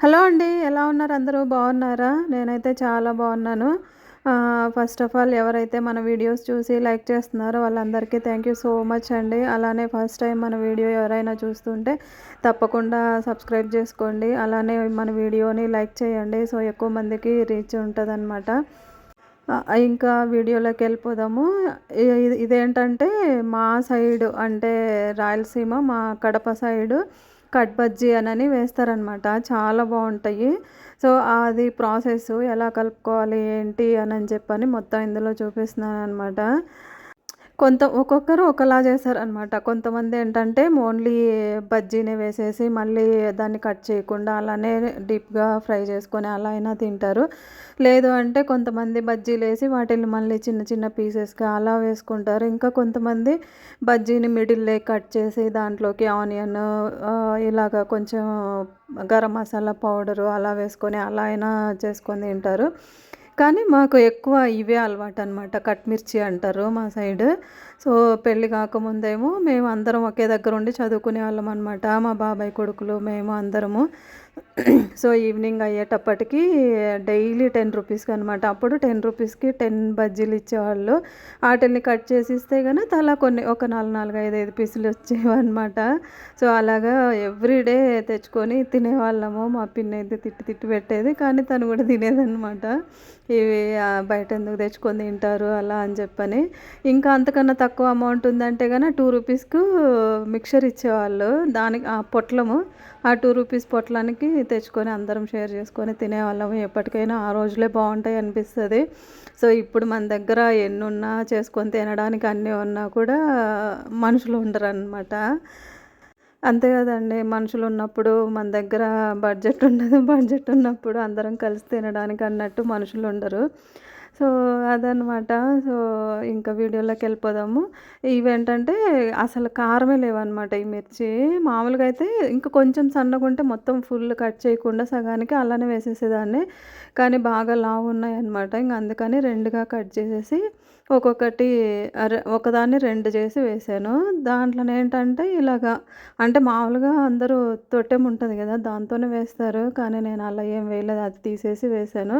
Hello అండి ఎలా ఉన్నారు అందరూ? బాగున్నారా? నేనైతే చాలా బాగున్నాను. ఫస్ట్ ఆఫ్ ఆల్ ఎవరైతే మన వీడియోస్ చూసి లైక్ చేస్తున్నారో వాళ్ళందరికీ థ్యాంక్ యూ సో మచ్ అండి. అలానే ఫస్ట్ టైం మన వీడియో ఎవరైనా చూస్తుంటే తప్పకుండా సబ్స్క్రైబ్ చేసుకోండి. అలానే మన వీడియోని లైక్ చేయండి. సో ఎక్కువ మందికి రీచ్ ఉంటుందన్నమాట. ఇంకా వీడియోలోకి వెళ్ళిపోదాము. ఇదేంటంటే మా సైడు అంటే రాయలసీమ మా కడప సైడు కట్ బజ్జీ అని వేస్తారనమాట. చాలా బాగుంటాయి. సో అది ప్రాసెస్ ఎలా కలుపుకోవాలి ఏంటి అని చెప్పని మొత్తం ఇందులో చూపిస్తున్నాను అనమాట కొంత ఒక్కొక్కరు ఒకలా చేశారనమాట కొంతమంది ఏంటంటే ఓన్లీ బజ్జీని వేసేసి మళ్ళీ దాన్ని కట్ చేయకుండా అలానే డీప్గా ఫ్రై చేసుకొని అలా అయినా తింటారు. లేదు అంటే కొంతమంది బజ్జీలు వేసి వాటిని మళ్ళీ చిన్న చిన్న పీసెస్గా అలా వేసుకుంటారు. ఇంకా కొంతమంది బజ్జీని మిడిల్లే కట్ చేసి దాంట్లోకి ఆనియన్ ఇలాగ కొంచెం గరం మసాలా పౌడరు అలా వేసుకొని అలా అయినా చేసుకొని తింటారు. కానీ మాకు ఎక్కువ ఇవే అలవాటు అనమాట కట్మిర్చి అంటారు మా సైడ్. సో పెళ్ళి కాకముందేమో మేము అందరం ఒకే దగ్గర ఉండి చదువుకునే వాళ్ళం అనమాట మా బాబాయ్ కొడుకులు మేము అందరము. సో ఈవినింగ్ అయ్యేటప్పటికి డైలీ టెన్ రూపీస్కి అనమాట అప్పుడు టెన్ రూపీస్కి టెన్ బజ్జీలు ఇచ్చేవాళ్ళు. వాటిని కట్ చేసి ఇస్తే కానీ తలా కొన్ని ఒక నాలుగు నాలుగు ఐదు ఐదు పీసులు వచ్చేవన్నమాట సో అలాగా ఎవ్రీడే తెచ్చుకొని తినేవాళ్ళము. మా పిన్ని అయితే తిట్టి తిట్టి పెట్టేది. కానీ తను కూడా తినేదన్నమాట ఇవి బయట ఎందుకు తెచ్చుకొని తింటారు? అలా అని చెప్పని. ఇంకా అంతకన్నా తక్కువ అమౌంట్ ఉందంటే కానీ టూ రూపీస్కు మిక్చర్ ఇచ్చేవాళ్ళు. దానికి ఆ పొట్లము ఆ టూ రూపీస్ పొట్లానికి తెచ్చుకొని అందరం షేర్ చేసుకొని తినేవాళ్ళము. ఎప్పటికైనా ఆ రోజులే బాగుంటాయి అనిపిస్తుంది. సో ఇప్పుడు మన దగ్గర ఎన్ని ఉన్నా చేసుకొని తినడానికి అన్నీ ఉన్నా కూడా మనుషులు ఉండరు అనమాట అంతే కదండి. మనుషులు ఉన్నప్పుడు మన దగ్గర బడ్జెట్ ఉండదు బడ్జెట్ ఉన్నప్పుడు అందరం కలిసి తినడానికి అన్నట్టు మనుషులు ఉండరు. సో అదనమాట సో ఇంకా వీడియోలోకి వెళ్ళిపోదాము. ఇవేంటంటే అసలు కారమే లేవన్నమాట ఈ మిర్చి. మామూలుగా అయితే ఇంకా కొంచెం సన్నగా ఉంటే మొత్తం ఫుల్ కట్ చేయకుండా సగానికి అలానే వేసేసేదాన్ని. కానీ బాగా లావు ఉన్నాయి అనమాట ఇంక అందుకని రెండుగా కట్ చేసేసి ఒక్కొక్కటి ఒకదాన్ని రెండు చేసి వేసాను. దాంట్లో ఏంటంటే ఇలాగా అంటే మామూలుగా అందరూ తొట్టెం ఉంటుంది కదా దాంతోనే వేస్తారు. కానీ నేను అలా ఏం వేయలేదు అది తీసేసి వేసాను.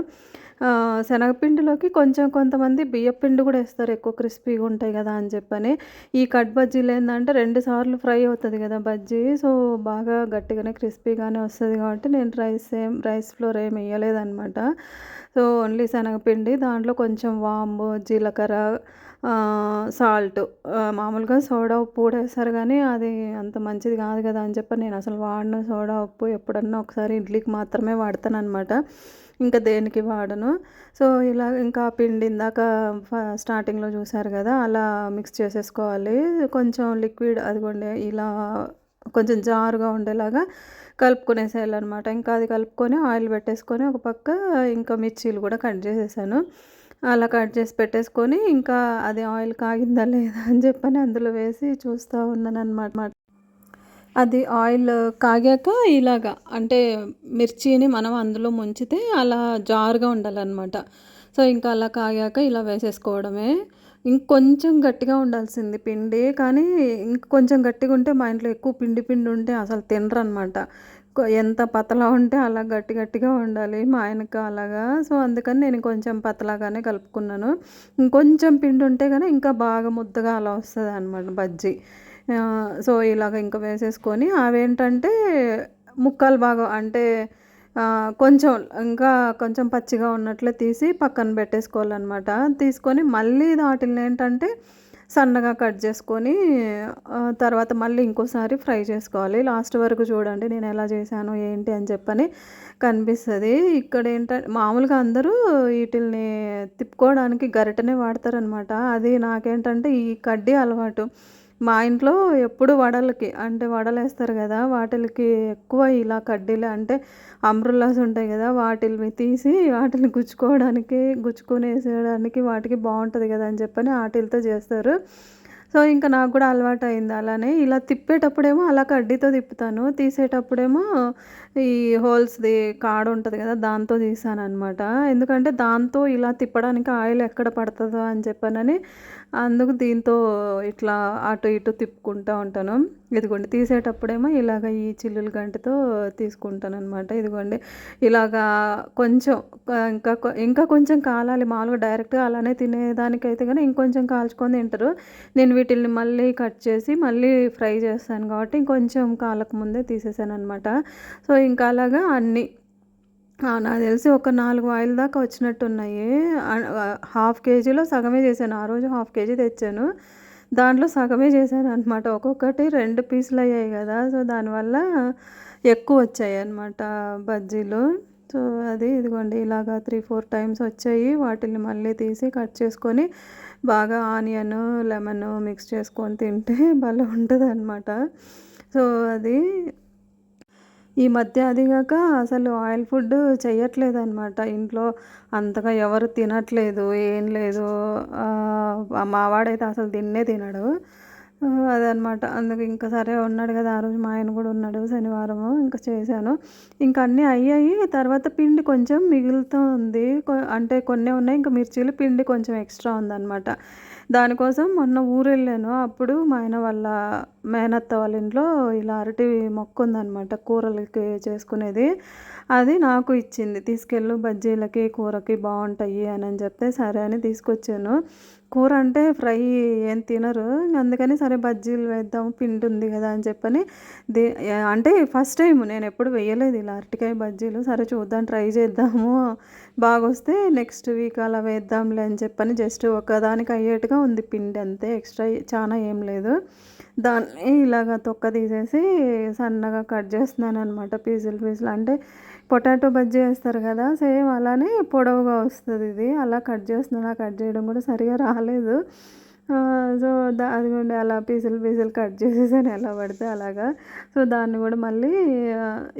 శనగపిండిలోకి కొంచెం కొంతమంది బియ్యపిండి కూడా వేస్తారు. ఎక్కువ క్రిస్పీగా ఉంటాయి కదా అని చెప్పని. ఈ కట్ బజ్జీలు ఏంటంటే రెండు సార్లు ఫ్రై అవుతుంది కదా బజ్జీ. సో బాగా గట్టిగానే క్రిస్పీగానే వస్తుంది కాబట్టి నేను రైస్ ఏం రైస్ ఫ్లోర్ ఏం వేయలేదనమాట సో ఓన్లీ శనగపిండి దాంట్లో కొంచెం వాము జీలకర్ర సాల్ట్. మామూలుగా సోడా ఉప్పు కూడా వేస్తారు కానీ అది అంత మంచిది కాదు కదా అని చెప్పి నేను అసలు వాడిన సోడా ఉప్పు. ఎప్పుడన్నా ఒకసారి ఇడ్లీకి మాత్రమే వాడతాను అనమాట ఇంకా దేనికి వాడను. సో ఇలా ఇంకా పిండి ఇందాక స్టార్టింగ్లో చూసారు కదా అలా మిక్స్ చేసేసుకోవాలి. కొంచెం లిక్విడ్ అదిగోండి ఇలా కొంచెం జారుగా ఉండేలాగా కలుపుకునేసేయాలన్నమాట. ఇంకా అది కలుపుకొని ఆయిల్ పెట్టేసుకొని ఒక పక్క ఇంకా మిర్చీలు కూడా కట్ చేసేసాను. అలా కట్ చేసి పెట్టేసుకొని ఇంకా అది ఆయిల్ కాగిందా లేదా అని చెప్పని అందులో వేసి చూస్తూ ఉన్నాను అనమాట అది ఆయిల్ కాగాక ఇలాగా అంటే మిర్చిని మనం అందులో ముంచితే అలా జారుగా ఉండాలన్నమాట. సో ఇంకా అలా కాగాక ఇలా వేసేసుకోవడమే. ఇంకొంచెం గట్టిగా ఉండాల్సింది పిండి కానీ ఇంకొంచెం గట్టిగా ఉంటే మా ఇంట్లో ఎక్కువ పిండి పిండి ఉంటే అసలు తినరు అనమాట ఎంత పతలా ఉంటే అలా గట్టి గట్టిగా ఉండాలి మా ఆయనకు అలాగా. సో అందుకని నేను కొంచెం పతలాగానే కలుపుకున్నాను. ఇంకొంచెం పిండి ఉంటే కానీ ఇంకా బాగా ముద్దగా అలా వస్తుంది అనమాట బజ్జీ సో ఇలాగ ఇంకా వేసేసుకొని అవేంటంటే ముక్కలు బాగా అంటే కొంచెం ఇంకా కొంచెం పచ్చిగా ఉన్నట్లు తీసి పక్కన పెట్టేసుకోవాలన్నమాట. తీసుకొని మళ్ళీ వాటిని ఏంటంటే సన్నగా కట్ చేసుకొని తర్వాత మళ్ళీ ఇంకోసారి ఫ్రై చేసుకోవాలి. లాస్ట్ వరకు చూడండి నేను ఎలా చేశాను ఏంటి అని చెప్పని కనిపిస్తుంది. ఇక్కడ ఏంటంటే మామూలుగా అందరూ వీటిల్ని తిప్పుకోవడానికి గరిటనే వాడతారనమాట అది నాకేంటంటే ఈ కడ్డీ అలవాటు. మా ఇంట్లో ఎప్పుడు వడలకి అంటే వడలు వేస్తారు కదా వాటికి ఎక్కువ ఇలా కడ్డీలు అంటే అమ్రుల్లాస్ ఉంటాయి కదా వాటిని తీసి వాటిని గుచ్చుకోవడానికి గుచ్చుకునేసేయడానికి వాటికి బాగుంటుంది కదా అని చెప్పని వాటిలతో చేస్తారు. సో ఇంకా నాకు కూడా అలవాటు అయింది అలానే. ఇలా తిప్పేటప్పుడేమో అలా కడ్డీతో తిప్పుతాను. తీసేటప్పుడేమో ఈ హోల్స్ది కాడ ఉంటుంది కదా దాంతో తీసాను అనమాట ఎందుకంటే దాంతో ఇలా తిప్పడానికి ఆయిల్ ఎక్కడ పడుతుందో అని చెప్పానని అందుకు దీంతో ఇట్లా అటు ఇటు తిప్పుకుంటూ ఉంటాను. ఇదిగోండి తీసేటప్పుడేమో ఇలాగ ఈ చిల్లుల గంటతో తీసుకుంటాను అనమాట ఇదిగోండి ఇలాగా కొంచెం ఇంకా ఇంకా కొంచెం కాలాలి. మామూలుగా డైరెక్ట్గా అలానే తినేదానికైతే కానీ ఇంకొంచెం కాల్చుకొని తింటారు. నేను వీటిల్ని మళ్ళీ కట్ చేసి మళ్ళీ ఫ్రై చేస్తాను కాబట్టి ఇంకొంచెం కాలక ముందే తీసేసాను అనమాట సో ఇంకా అలాగా అన్నీ నాకు తెలిసి ఒక నాలుగు ఆయిల్ దాకా వచ్చినట్టున్నాయి. హాఫ్ కేజీలో సగమే చేశాను. ఆ రోజు హాఫ్ కేజీ తెచ్చాను. దాంట్లో సగమే చేశాను అనమాట ఒక్కొక్కటి రెండు పీసులు అయ్యాయి కదా. సో దానివల్ల ఎక్కువ వచ్చాయి అనమాట బజ్జీలు. సో అది ఇదిగోండి ఇలాగా త్రీ ఫోర్ టైమ్స్ వచ్చాయి. వాటిని మళ్ళీ తీసి కట్ చేసుకొని బాగా ఆనియన్ లెమన్ మిక్స్ చేసుకొని తింటే భలే ఉంటుంది అనమాట సో అది ఈ మధ్య అదిగాక అసలు ఆయిల్ ఫుడ్ చేయట్లేదు అనమాట ఇంట్లో అంతగా ఎవరు తినట్లేదు ఏం లేదు. మావాడైతే అసలు తిన్నే తినడు. అదనమాట అందుకు ఇంకా సరే ఉన్నాడు కదా ఆ రోజు మా ఆయన కూడా ఉన్నాడు శనివారము ఇంకా చేశాను. ఇంకా అన్నీ అయ్యాయి. తర్వాత పిండి కొంచెం మిగులుతూ ఉంది అంటే కొన్ని ఉన్నాయి ఇంకా మిర్చీలు పిండి కొంచెం ఎక్స్ట్రా ఉందన్నమాట. దానికోసం మొన్న ఊరు వెళ్ళాను అప్పుడు మా ఆయన వాళ్ళ మేనత్త వాళ్ళ ఇంట్లో ఇలా అరటి మొక్క ఉందన్నమాట కూరలకి చేసుకునేది. అది నాకు ఇచ్చింది. తీసుకెళ్ళు బజ్జీలకి కూరకి బాగుంటాయి అని అని చెప్తే సరే అని తీసుకొచ్చాను. కూర అంటే ఫ్రై ఏం తినరు. అందుకని సరే బజ్జీలు వేద్దాం పిండి ఉంది కదా అని చెప్పని దే అంటే ఫస్ట్ టైం నేను ఎప్పుడు వేయలేదు ఇలా అరటికాయ బజ్జీలు. సరే చూద్దాం ట్రై చేద్దాము. బాగొస్తే నెక్స్ట్ వీక్ అలా వేద్దాంలే అని చెప్పని జస్ట్ ఒకదానికి అయ్యేట్టుగా ఉంది పిండి అంతే. ఎక్స్ట్రా చాలా ఏం లేదు. దాన్ని ఇలాగ తొక్క తీసేసి సన్నగా కట్ చేస్తున్నాను అనమాట పీసులు పీసులు అంటే పొటాటో బజ్జీ వేస్తారు కదా సేమ్ అలానే పొడవుగా వస్తుంది ఇది. అలా కట్ చేస్తున్నాను ఆ కట్ చేయడం కూడా సరిగా రాలేదు. సో దా అదిగోండి అలా పీసులు పీసులు కట్ చేసేసాను ఎలా పడితే అలాగా. సో దాన్ని కూడా మళ్ళీ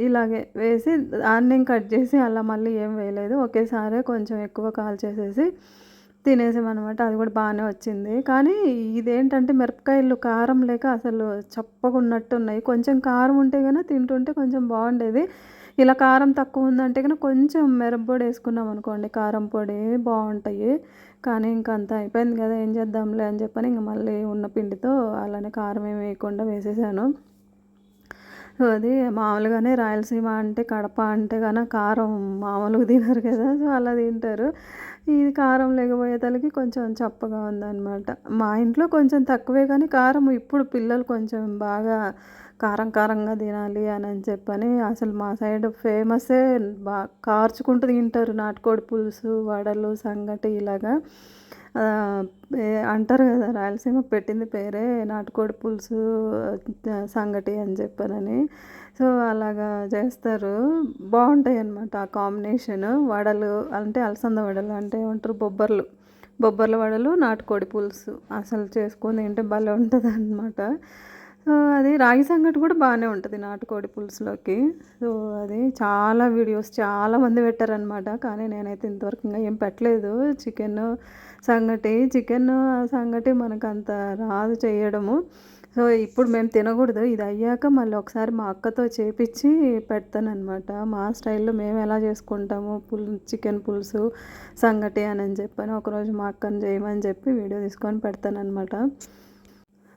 ఇలాగే వేసి దాన్ని కట్ చేసి అలా మళ్ళీ ఏం వేయలేదు. ఒకేసారి కొంచెం ఎక్కువ కాల్ చేసేసి తినేసామన్నమాట. అది కూడా బాగానే వచ్చింది. కానీ ఇదేంటంటే మిరపకాయలు కారం లేక అసలు చప్పగా ఉన్నట్టు ఉన్నాయి కొంచెం కారం ఉంటే కనుక తింటుంటే కొంచెం బాగుండేది. ఇలా కారం తక్కువ ఉందంటే కనుక కొంచెం మిరప్పొడి వేసుకున్నాం అనుకోండి. కారం పొడి బాగుంటాయి. కానీ ఇంకా అంత అయిపోయింది కదా ఏం చేద్దాంలే అని చెప్పని ఇంక మళ్ళీ ఉన్న పిండితో అలానే కారం ఏమి వేయకుండా వేసేసాను. సో అది మామూలుగానే రాయలసీమ అంటే కడప అంటే కనుక కారం మామూలుగా తినరు కదా సో అలా తింటారు. ఇది కారం లేకపోయేతలకి కొంచెం చప్పగా ఉందన్నమాట. మా ఇంట్లో కొంచెం తక్కువే కానీ కారం ఇప్పుడు పిల్లలు కొంచెం బాగా కారం కారంగా తినాలి అని అని చెప్పని అసలు మా సైడ్ ఫేమసే బా కార్చుకుంటూ తింటారు నాటుకోడి పులుసు వడలు సంగటి ఇలాగా. అంటారు కదా రాయలసీమ పెట్టింది పేరే నాటుకోడి పులుసు సంగటి అని చెప్పానని. సో అలాగా చేస్తారు. బాగుంటాయి అన్నమాట ఆ కాంబినేషన్. వడలు అంటే అలసంద వడలు అంటే ఏమంటారు? బొబ్బర్లు. బొబ్బర్ల వడలు నాటుకోడి పులుసు అసలు చేసుకొని తింటే భలే ఉంటుంది అనమాట అది రాగి సంగటి కూడా బాగానే ఉంటుంది నాటుకోడి పులుసులోకి. సో అది చాలా వీడియోస్ చాలామంది పెట్టారనమాట కానీ నేనైతే ఇంతవరకు ఇంకా ఏం పెట్టలేదు. చికెన్ సంగటి చికెన్ సంగటి మనకు అంత రాదు చేయడము. సో ఇప్పుడు మేము తినకూడదు. ఇది అయ్యాక మళ్ళీ ఒకసారి మా అక్కతో చేపించి పెడతానమాట మా స్టైల్లో మేము ఎలా చేసుకుంటాము? పుల్ చికెన్ పులుసు సంగటి అని చెప్పాను ఒకరోజు మా అక్కని చేయమని చెప్పి వీడియో తీసుకొని పెడతానమాట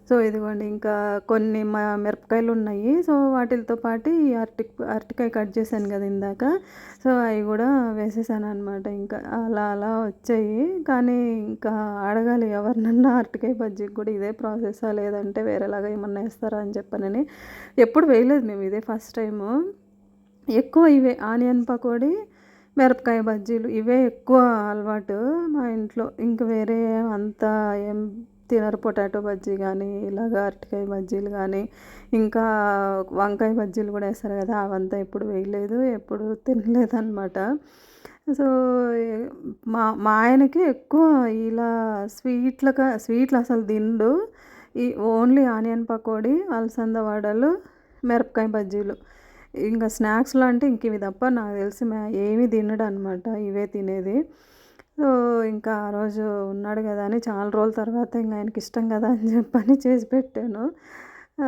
సో ఇదిగోండి ఇంకా కొన్ని మా మిరపకాయలు ఉన్నాయి సో వాటితో పాటు ఈ అరటి అరటికాయ కట్ చేశాను కదా ఇందాక. సో అవి కూడా వేసేసాను అనమాట ఇంకా అలా అలా వచ్చాయి. కానీ ఇంకా అడగాలి ఎవరినన్నా అరటికాయ బజ్జీకి కూడా ఇదే ప్రాసెసా? లేదంటే వేరేలాగా ఏమన్నా వేస్తారా అని చెప్పానని. ఎప్పుడు వేయలేదు మేము ఇదే ఫస్ట్ టైము. ఎక్కువ ఇవే ఆనియన్ పకోడీ మిరపకాయ బజ్జీలు ఇవే ఎక్కువ అలవాటు మా ఇంట్లో. ఇంక వేరే అంతా ఏం తినరు పొటాటో బజ్జీ కానీ ఇలాగ అరటికాయ బజ్జీలు కానీ ఇంకా వంకాయ బజ్జీలు కూడా వేస్తారు కదా అవంతా ఎప్పుడు వేయలేదు ఎప్పుడు తినలేదన్నమాట. సో మా మా ఆయనకి ఎక్కువ ఇలా స్వీట్లక స్వీట్లు అసలు తిండు. ఈ ఓన్లీ ఆనియన్ పకోడీ అలసంద వడలు మిరపకాయ బజ్జీలు. ఇంకా స్నాక్స్లో అంటే ఇంక ఇవి తప్ప నాకు తెలిసి ఏమి తినడు అనమాట ఇవే తినేది. సో ఇంకా ఆ రోజు ఉన్నాడు కదా అని చాలా రోజుల తర్వాత ఇంకా ఆయనకి ఇష్టం కదా అని చెప్పని చేసి పెట్టాను.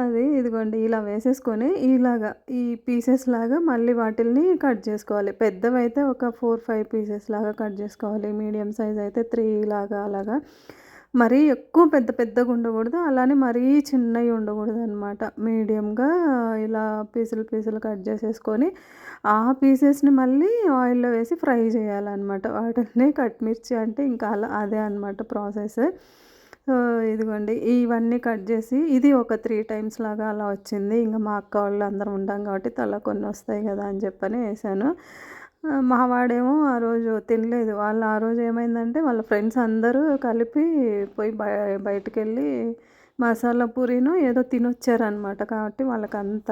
అది ఇదిగోండి ఇలా వేసేసుకొని ఇలాగా ఈ పీసెస్ లాగా మళ్ళీ వాటిల్ని కట్ చేసుకోవాలి. పెద్దవి అయితే ఒక ఫోర్ ఫైవ్ పీసెస్ లాగా కట్ చేసుకోవాలి. మీడియం సైజ్ అయితే త్రీ లాగా అలాగా. మరీ ఎక్కువ పెద్ద పెద్దగా ఉండకూడదు. అలానే మరీ చిన్నవి ఉండకూడదు అనమాట మీడియంగా ఇలా పీసులు పీసులు కట్ చేసేసుకొని ఆ పీసెస్ని మళ్ళీ ఆయిల్లో వేసి ఫ్రై చేయాలన్నమాట. వాటిని కట్ మిర్చి అంటే ఇంకా అలా అదే అనమాట ప్రాసెస్. సో ఇదిగోండి. ఇవన్నీ కట్ చేసి ఇది ఒక త్రీ టైమ్స్ లాగా అలా వచ్చింది. ఇంకా మా అక్క వాళ్ళు అందరం ఉంటాం కాబట్టి తల కొన్ని వస్తాయి కదా అని చెప్పని వేసాను. మావాడేమో ఆ రోజు తినలేదు. వాళ్ళు ఆ రోజు ఏమైందంటే వాళ్ళ ఫ్రెండ్స్ అందరూ కలిపి పోయి బయ బయటికి వెళ్ళి మసాలా పూరీను ఏదో తినొచ్చారనమాట కాబట్టి వాళ్ళకి అంత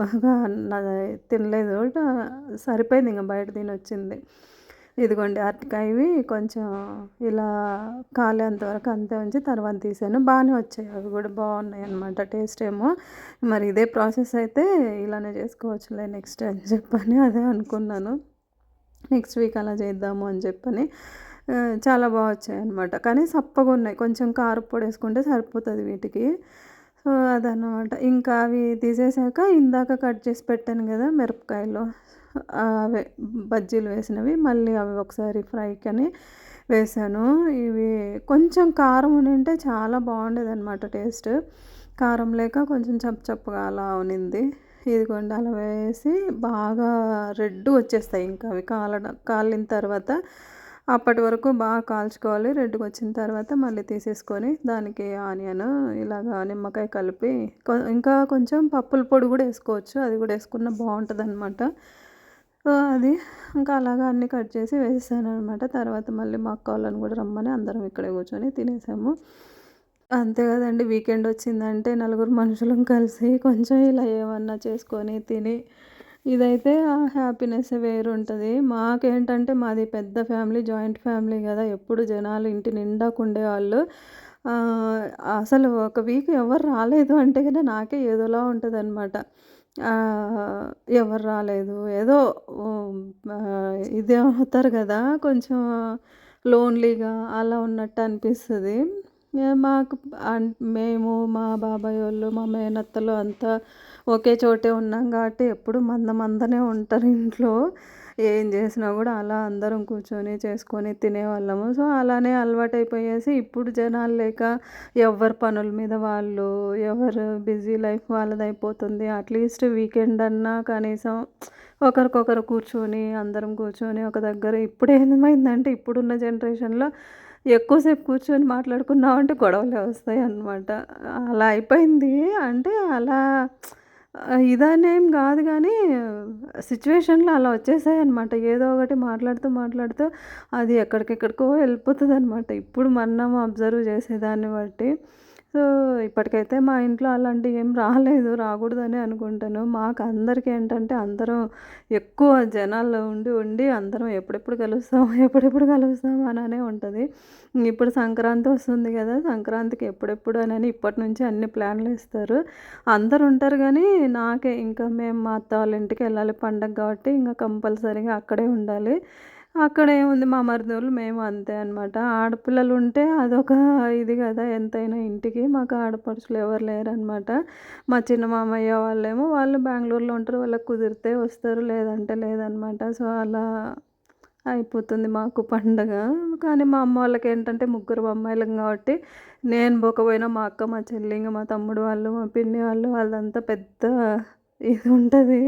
బాగా తినలేదు. సరిపోయింది ఇంకా బయట తినొచ్చింది. ఇదిగోండి అరటికాయవి కొంచెం ఇలా కాలేంత వరకు అంతే ఉంచి తర్వాత తీసాను. బాగానే వచ్చాయి. అవి కూడా బాగున్నాయి అనమాట టేస్ట్ ఏమో. మరి ఇదే ప్రాసెస్ అయితే ఇలానే చేసుకోవచ్చులే నెక్స్ట్ అని చెప్పని అదే అనుకున్నాను. నెక్స్ట్ వీక్ అలా చేద్దాము అని చెప్పని చాలా బాగా వచ్చాయి అనమాట కానీ సప్పగా ఉన్నాయి. కొంచెం కారపొడి వేసుకుంటే సరిపోతుంది వీటికి. సో అదనమాట ఇంకా అవి తీసేసాక ఇందాక కట్ చేసి పెట్టాను కదా మిరపకాయలు. బజ్జీలు వేసినవి. మళ్ళీ అవి ఒకసారి ఫ్రైకి అని వేసాను. ఇవి కొంచెం కారం ఉంటే చాలా బాగుండేది అనమాట టేస్ట్. కారం లేక కొంచెం చప్ప చప్పగా అలా ఉనింది. ఇదిగోండి అలా వేసి బాగా రెడ్ వచ్చేస్తాయి ఇంకా అవి. కాలడం కాలిన తర్వాత అప్పటి వరకు బాగా కాల్చుకోవాలి. రెడ్గా వచ్చిన తర్వాత మళ్ళీ తీసేసుకొని దానికి ఆనియన్ ఇలాగా నిమ్మకాయ కలిపి ఇంకా కొంచెం పప్పుల పొడి కూడా వేసుకోవచ్చు. అది కూడా వేసుకున్న బాగుంటుంది అనమాట అది ఇంకా అలాగా అన్నీ కట్ చేసి వేసేసాను అనమాట తర్వాత మళ్ళీ మా అక్క వాళ్ళని కూడా రమ్మని అందరం ఇక్కడే కూర్చొని తినేసాము. అంతే కదండి వీకెండ్ వచ్చిందంటే నలుగురు మనుషులం కలిసి కొంచెం ఇలా ఏమన్నా చేసుకొని తిని ఇదైతే ఆ హ్యాపీనెస్ వేరు ఉంటుంది. మాకేంటంటే మాది పెద్ద ఫ్యామిలీ జాయింట్ ఫ్యామిలీ కదా ఎప్పుడు జనాలు ఇంటి నిండా ఉండేవాళ్ళు అసలు ఒక వీక్ ఎవరు రాలేదు అంటే కదా నాకే ఏదోలా ఉంటుంది అనమాట ఎవరు రాలేదు. ఏదో ఇది అవుతారు కదా కొంచెం లోన్లీగా అలా ఉన్నట్టు అనిపిస్తుంది. మాకు మేము మా బాబాయ్ వాళ్ళు మా మేనత్తలు అంతా ఒకే చోటే ఉన్నాం కాబట్టి ఎప్పుడు మంద మందనే ఉంటారు ఇంట్లో. ఏం చేసినా కూడా అలా అందరం కూర్చొని చేసుకొని తినేవాళ్ళము. సో అలానే అలవాటైపోయేసి ఇప్పుడు జనాలు లేక ఎవరి పనుల మీద వాళ్ళు ఎవరు బిజీ లైఫ్ వాళ్ళది అయిపోతుంది అట్లీస్ట్ వీకెండ్ అన్నా కనీసం ఒకరికొకరు కూర్చొని అందరం కూర్చొని ఒక దగ్గర ఇప్పుడు ఏమైందంటే ఇప్పుడున్న జనరేషన్లో ఎక్కువసేపు కూర్చొని మాట్లాడుకున్నామంటే గొడవలే వస్తాయి అన్నమాట అలా అయిపోయింది అంటే అలా ఇదనేం కాదు కానీ సిచ్యువేషన్లో అలా వచ్చేసాయి అనమాట ఏదో ఒకటి మాట్లాడుతూ మాట్లాడుతూ అది ఎక్కడికెక్కడికో వెళ్ళిపోతుంది అనమాట ఇప్పుడు మనం అబ్జర్వ్ చేసేదాన్ని బట్టి. సో ఇప్పటికైతే మా ఇంట్లో అలాంటివి ఏం రాలేదు రాకూడదని అనుకుంటాను. మాకు అందరికీ ఏంటంటే అందరం ఎక్కువ జనాల్లో ఉండి ఉండి అందరం ఎప్పుడెప్పుడు కలుస్తాము ఎప్పుడెప్పుడు కలుస్తాం అననే ఉంటుంది. ఇప్పుడు సంక్రాంతి వస్తుంది కదా సంక్రాంతికి ఎప్పుడెప్పుడు అని ఇప్పటి నుంచి అన్ని ప్లాన్లు ఇస్తారు అందరు ఉంటారు కానీ నాకే ఇంకా మేము మా అత్త వాళ్ళ ఇంటికి వెళ్ళాలి పండగ కాబట్టి ఇంకా కంపల్సరీగా అక్కడే ఉండాలి. అక్కడ ఏముంది? మా మరిదోళ్ళు మేము అంతే అనమాట ఆడపిల్లలు ఉంటే అదొక ఇది కదా ఎంతైనా ఇంటికి. మాకు ఆడపడుచులు ఎవరు లేరనమాట మా చిన్న మామయ్య వాళ్ళేమో వాళ్ళు బెంగళూరులో ఉంటారు వాళ్ళకి కుదిరితే వస్తారు లేదంటే లేదనమాట సో అలా అయిపోతుంది మాకు పండగ. కానీ మా అమ్మ వాళ్ళకి ఏంటంటే ముగ్గురు అమ్మాయిలం కాబట్టి నేను పోకపోయినా మా అక్క మా చెల్లి ఇంకా మా తమ్ముడు వాళ్ళు మా పిన్ని వాళ్ళు వాళ్ళంతా పెద్ద ఇది ఉంటుంది.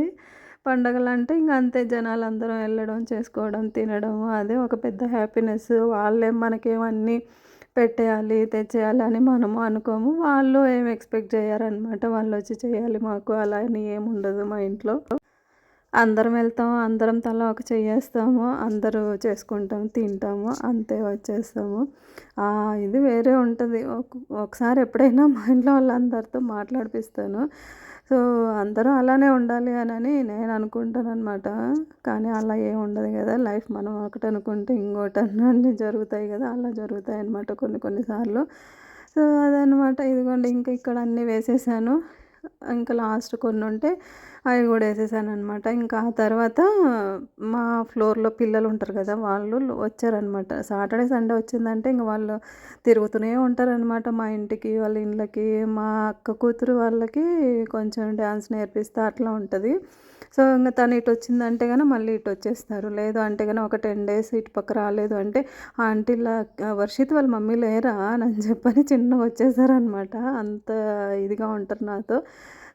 పండగలు అంటే ఇంక అంతే జనాలు అందరం వెళ్ళడం చేసుకోవడం తినడం అదే ఒక పెద్ద హ్యాపీనెస్. వాళ్ళే మనకేమన్నీ పెట్టేయాలి తెచ్చేయాలి అని మనము అనుకోము. వాళ్ళు ఏం ఎక్స్పెక్ట్ చేయారనమాట వాళ్ళు వచ్చి చేయాలి మాకు అలా అని ఏముండదు మా ఇంట్లో. అందరం వెళ్తాము అందరం తల ఒక చేస్తాము అందరూ చేసుకుంటాము తింటాము అంతే వచ్చేస్తాము. ఇది వేరే ఉంటుంది. ఒకసారి ఎప్పుడైనా మా ఇంట్లో వాళ్ళందరితో మాట్లాడిపిస్తాను. సో అందరూ అలానే ఉండాలి అని నేను అనుకుంటాను అనమాట కానీ అలా ఏం ఉండదు కదా. లైఫ్ మనం ఒకటి అనుకుంటే ఇంకోటి అన్నీ జరుగుతాయి కదా. అలా జరుగుతాయి అనమాట కొన్ని కొన్నిసార్లు సో అదనమాట ఇదిగోండి ఇంకా ఇక్కడ అన్నీ వేసేసాను. ఇంకా లాస్ట్ కొన్ని ఉంటే అవి కూడా వేసేసాను అనమాట ఇంకా ఆ తర్వాత మా ఫ్లోర్లో పిల్లలు ఉంటారు కదా వాళ్ళు వచ్చారనమాట సాటర్డే సండే వచ్చిందంటే ఇంక వాళ్ళు తిరుగుతూనే ఉంటారనమాట మా ఇంటికి వాళ్ళ ఇండ్లకి మా అక్క కూతురు వాళ్ళకి కొంచెం డ్యాన్స్ నేర్పిస్తే అట్లా ఉంటుంది. సో ఇంకా తను ఇటు వచ్చిందంటే కానీ మళ్ళీ ఇటు వచ్చేస్తారు లేదు అంటే కానీ ఒక టెన్ డేస్ ఇటు పక్క రాలేదు అంటే ఆంటీలా వర్షిత్ వాళ్ళ మమ్మీ లేరా అని చెప్పని చిన్నగా వచ్చేసారనమాట. అంత ఇదిగా ఉంటారు నాతో.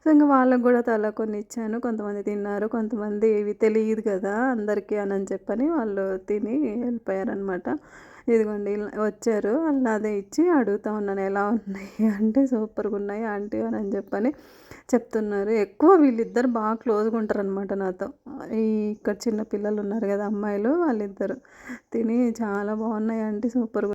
సో ఇంకా వాళ్ళకు కూడా తల కొన్ని ఇచ్చాను. కొంతమంది తిన్నారు కొంతమంది ఇవి తెలియదు కదా అందరికీ అని చెప్పని వాళ్ళు తిని వెళ్ళిపోయారనమాట. ఇదిగోండి ఇలా వచ్చారు. అలా అదే ఇచ్చి అడుగుతా ఉన్నాను ఎలా ఉన్నాయి? అంటే సూపర్గా ఉన్నాయి ఆంటీ అని చెప్పని చెప్తున్నారు. ఎక్కువ వీళ్ళిద్దరు బాగా క్లోజ్గా ఉంటారనమాట నాతో. ఈ ఇక్కడ చిన్న పిల్లలు ఉన్నారు కదా అమ్మాయిలు వాళ్ళిద్దరు. తిని చాలా బాగున్నాయి అంటే సూపర్గా